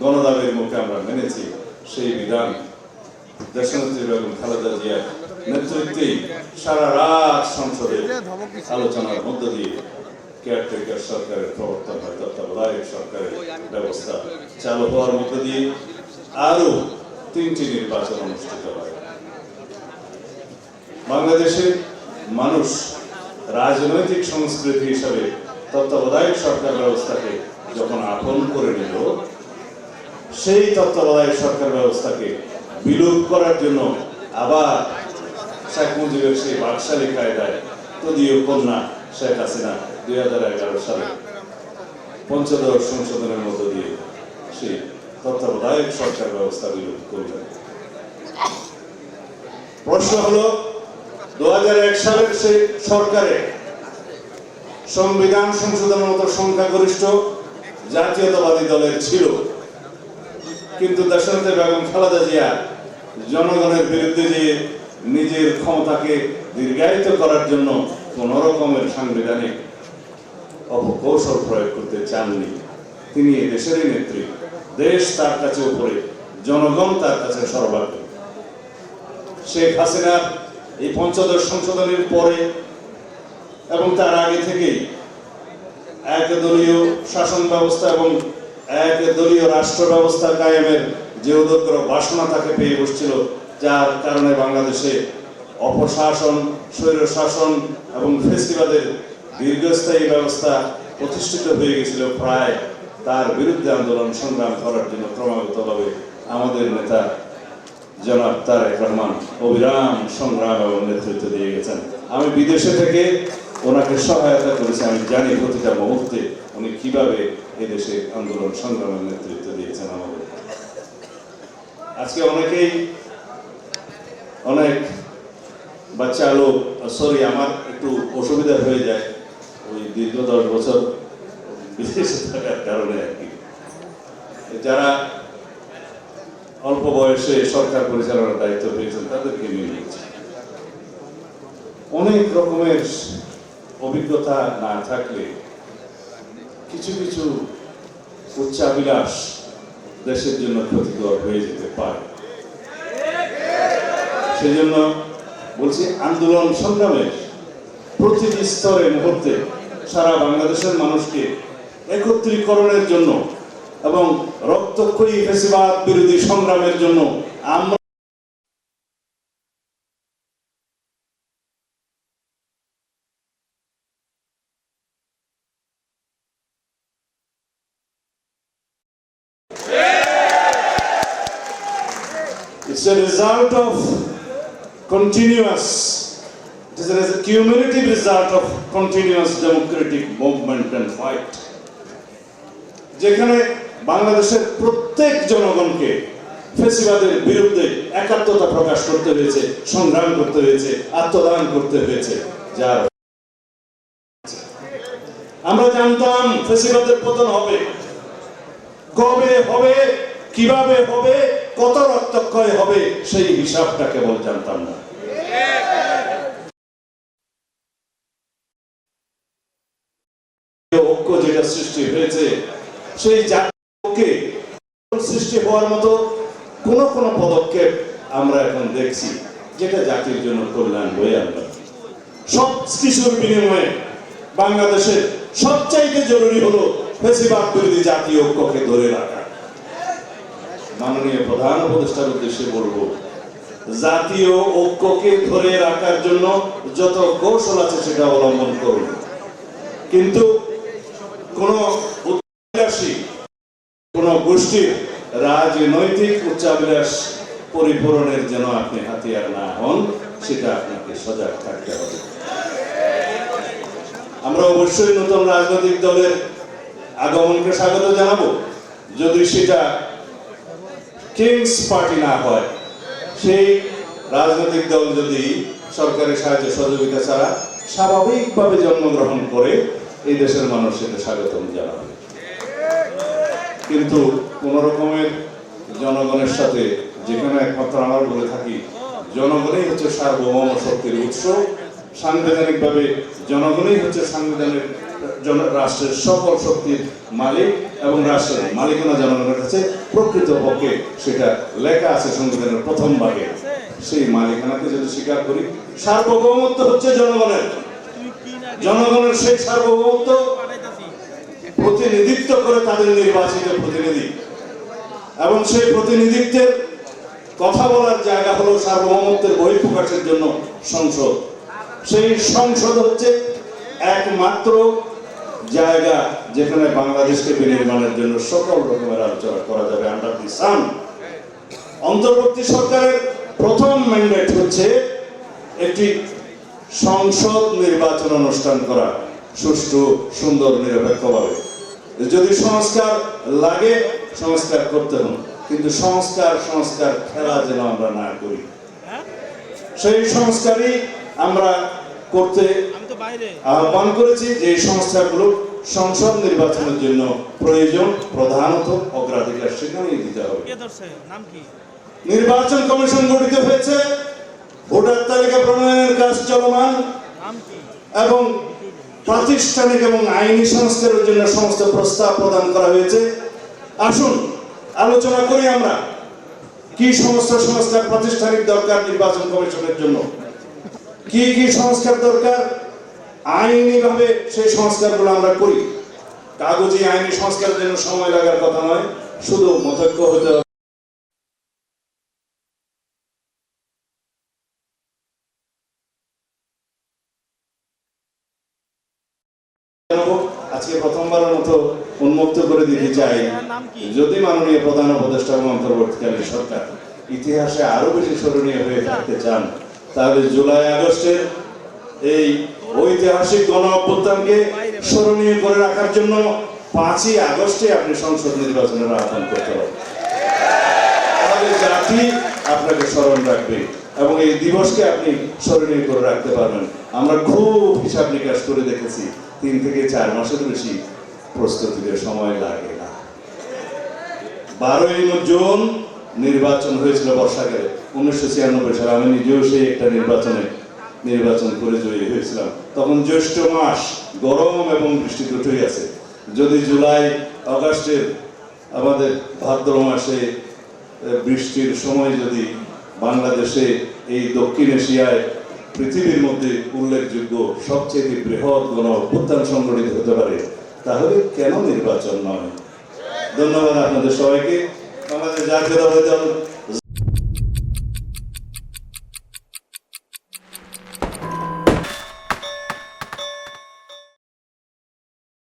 গণদাবির মুখে আমরা মেনেছি সেই বিধান। দেশনেত্রী বেগম খালেদা জিয়ার নেতৃত্বেই সারা রাত সংসদে আলোচনার মধ্য দিয়ে কেয়ারটেকার সরকারের প্রবর্তন হয়, তত্ত্বাবধায়ক সরকারের ব্যবস্থা চালু হওয়ার মধ্য দিয়ে আরও তিনটি নির্বাচন অনুষ্ঠিত হয়। বাংলাদেশের মানুষ রাজনৈতিক সংস্কৃতি হিসাবে তত্ত্বাবধায়ক সরকার ব্যবস্থাকে যখন আপন করে নিল সেই তত্ত্বাবধায়ক সরকার ব্যবস্থাকে বিলোপ করার জন্য আবার শেখ মুজিবের সেই বাকশালী কায়দায় তদীয় কন্যা শেখ হাসিনা দুই হাজার এগারো সালে পঞ্চদশ সংশোধনের মধ্য দিয়ে সেই তত্ত্বাবধায়ক সরকার ব্যবস্থা বিলোপ করলেন। প্রশ্ন হলো দু সালের সেই সরকারে সংবিধান সংশোধনের মতো সংখ্যাগরিষ্ঠ জাতীয়তাবাদী দলের ছিল কিন্তু দেশনেত্রী বেগম খালেদা জিয়া জনগণের বিরুদ্ধে যে নিজের ক্ষমতাকে দীর্ঘায়িত করার জন্য কোন রকমের সাংবিধানিক অপকৌশল প্রয়োগ করতে চাননি। তিনি দেশেরই নেত্রী। দেশ তার কাছে উপরে, জনগণ তার কাছে সর্বাগ্রে। শেখ হাসিনার এই পঞ্চদশ সংশোধনের পরে এবং তার আগে থেকেই একদলীয় শাসন ব্যবস্থা এবং একদলীয় রাষ্ট্র ব্যবস্থা কায়েমের যে বাসনা তাকে পেয়ে বসছিল, যার কারণে বাংলাদেশে অপশাসন শাসন এবং ফেস্টিভালের দীর্ঘস্থায়ী ব্যবস্থা প্রতিষ্ঠিত হয়ে গেছিল প্রায় তার বিরুদ্ধে আন্দোলন সংগ্রাম করার জন্য ক্রমাগতভাবে আমাদের নেতা জনাব তারেক রহমান অবিরাম সংগ্রাম এবং নেতৃত্ব দিয়ে গেছেন। আমি বিদেশে থেকে ওনাকে সহায়তা করেছি, আমি জানি প্রতিটা মুহূর্তে উনি কীভাবে এদেশে আন্দোলন সংগ্রামের নেতৃত্ব দিয়েছেন আমাদের? আজকে অনেকেই অনেক বাচ্চা লোক সরি আমার একটু অসুবিধা হয়ে যায়। ওই দীর্ঘ দশ বছর বিদেশে থাকার কারণে আর কি। যারা অল্প বয়সে সরকার পরিচালনার দায়িত্ব পেয়েছেন, তাদেরকে নিয়ে নিয়েছে অনেক রকমের অভিজ্ঞতা না থাকলে কিছু কিছু উচ্চাবিলাস দেশের জন্য ক্ষতিকর হয়ে যেতে পারে। সেজন্য বলছি, আন্দোলন সংগ্রামের প্রতিটি স্তরে মুহূর্তে সারা বাংলাদেশের মানুষকে একত্রীকরণের জন্য এবং রক্তক্ষয়ী ফেসিবাদ বিরোধী সংগ্রামের জন্য আমরা a result of continuous, it is a cumulative result of continuous democratic movement and fight. যেখানে বাংলাদেশের প্রত্যেক জনগণকে ফেসিবাদের বিরুদ্ধে একাত্মতা প্রকাশ করতে হয়েছে সংগ্রাম করতে হয়েছে আত্মদান করতে হয়েছে যার আমরা জানতাম ফেসিবাদের পতন হবে কবে হবে কীভাবে হবে কত রক্তক্ষয় হবে সেই হিসাবটা কেবল জানতাম না। ঐক্য যেটা সৃষ্টি হয়েছে, সেই জাতীয় সৃষ্টি হওয়ার মতো কোন কোন পদক্ষেপ আমরা এখন দেখছি, যেটা জাতির জন্য কল্যাণ বয়ে আনবে সব কিছুর বিনিময়ে বাংলাদেশের সবচাইতে জরুরি হলো ফেসিবাদ বিরোধী জাতীয় ঐক্যকে ধরে রাখা। মাননীয় প্রধান উপদেষ্টার উদ্দেশ্যে বলব, জাতীয় ঐক্যকে ধরে রাখার জন্য যত কৌশল আছে সেটা অবলম্বন করুন। কিন্তু কোন কোন গোষ্ঠীর রাজনৈতিক উচ্চাবিলাস পরিপূরণের যেন আপনি হাতিয়ার না হন, সেটা আপনাকে সজাগ থাকতে হবে। আমরা অবশ্যই নতুন রাজনৈতিক দলের আগমনকে স্বাগত জানাব। যদি সেটা কিংস পার্টি না হয়, সেই রাজনৈতিক দল যদি সরকারের সাহায্য সহযোগিতা ছাড়া স্বাভাবিকভাবে জন্মগ্রহণ করে, এই দেশের মানুষ সেটা জানাবে। কিন্তু কোন রকমের জনগণের সাথে যেখানে একমাত্র আমরা বলে থাকি, জনগণই হচ্ছে সার্বভৌম শক্তির উৎস। সাংবিধানিকভাবে জনগণই হচ্ছে সাংবিধানিক রাষ্ট্রের সকল শক্তির মালিক এবং রাষ্ট্রের মালিকানা জনগণের কাছে প্রকৃত পক্ষে সেটা লেখা আছে সংবিধানের প্রথম ভাগে। সেই মালিকানাকে যদি স্বীকার করি, সার্বভৌমত্ব হচ্ছে জনগণের। জনগণের সেই সার্বভৌমত্ব প্রতিনিধিত্ব করে তাদের নির্বাচিত প্রতিনিধি। এবং সেই প্রতিনিধিত্বের কথা বলার জায়গা হলো সার্বভৌমত্বের বহিঃপ্রকাশের জন্য সংসদ। সেই সংসদ হচ্ছে একমাত্র জায়গা যেখানে বাংলাদেশকে বিনির্মাণের জন্য সকল রকমের আলোচনা করা যাবে আন্ডার দি সান অন্তর্বর্তী সরকারের প্রথম ম্যান্ডেট হচ্ছে একটি সংসদ নির্বাচন অনুষ্ঠান করা, সুষ্ঠু, সুন্দর, নিরপেক্ষভাবে। যদি সংস্কার লাগে, সংস্কার করতে হবে। কিন্তু সংস্কার সংস্কার খেলা যেন আমরা না করি। সেই সংস্কারই আমরা করতে আহ্বান করেছি যে সংস্থাগুলো সংসদ নির্বাচনের জন্য প্রয়োজন প্রধানত অগ্রাধিকার সেখানেই দিতে হবে। নির্বাচন কমিশন গঠিত হয়েছে। ভোটার তালিকা প্রণয়নের কাজ চলমান। এবং প্রাতিষ্ঠানিক এবং আইনি সংস্কারের জন্য সমস্ত প্রস্তাব প্রদান করা হয়েছে। আসুন আলোচনা করি আমরা। কি সমস্ত সংস্কার প্রাতিষ্ঠানিক দরকার নির্বাচন কমিশনের জন্য? কি কি সংস্কার দরকার? আইনিভাবে সেই সংস্কারগুলো আমরা করি। কাগজে আইনি সংস্কারের জন্য সময় লাগার কথা নয়, শুধু মতৈক্য হতে হবে। আজকে মতো উন্মুক্ত করে দিতে চাই যদি উপদেষ্টা ইতিহাসে আরও বেশি স্মরণীয় হয়ে থাকতে চান, তাহলে জুলাই আগস্টের এই ঐতিহাসিক গণ অভ্যুত্থানকে স্মরণীয় করে রাখার জন্য পাঁচই আগস্টে আপনি সংসদ নির্বাচনের আহ্বান করতে তাহলে জাতি আপনাকে স্মরণ রাখবে এবং এই দিবসকে আপনি স্মরণীয় করে রাখতে পারবেন। আমরা খুব হিসাব নিকাশ করে দেখেছি, তিন থেকে চার মাসের বেশি প্রস্তুতিতে সময় লাগে না। বারোই জুন নির্বাচন হয়েছিল বর্ষাকালে, উনিশশো ছিয়ানব্বই সালে। আমি নিজেও সেই একটা নির্বাচনে নির্বাচন করে জয়ী হয়েছিলাম। তখন জ্যৈষ্ঠ মাস গরম এবং বৃষ্টি দুটোই আছে। যদি জুলাই আগস্টের আমাদের ভাদ্র মাসে বৃষ্টির সময় যদি বাংলাদেশে এই দক্ষিণ এশিয়ায় পৃথিবীর মধ্যে উল্লেখযোগ্য সবচেয়ে বৃহৎ গণ অভ্যুত্থান সংগঠিত হতে পারে, তাহলে কেন নির্বাচন নয়? ধন্যবাদ আপনাদের সবাইকে। আমাদের জাতীয়তাবাদী দল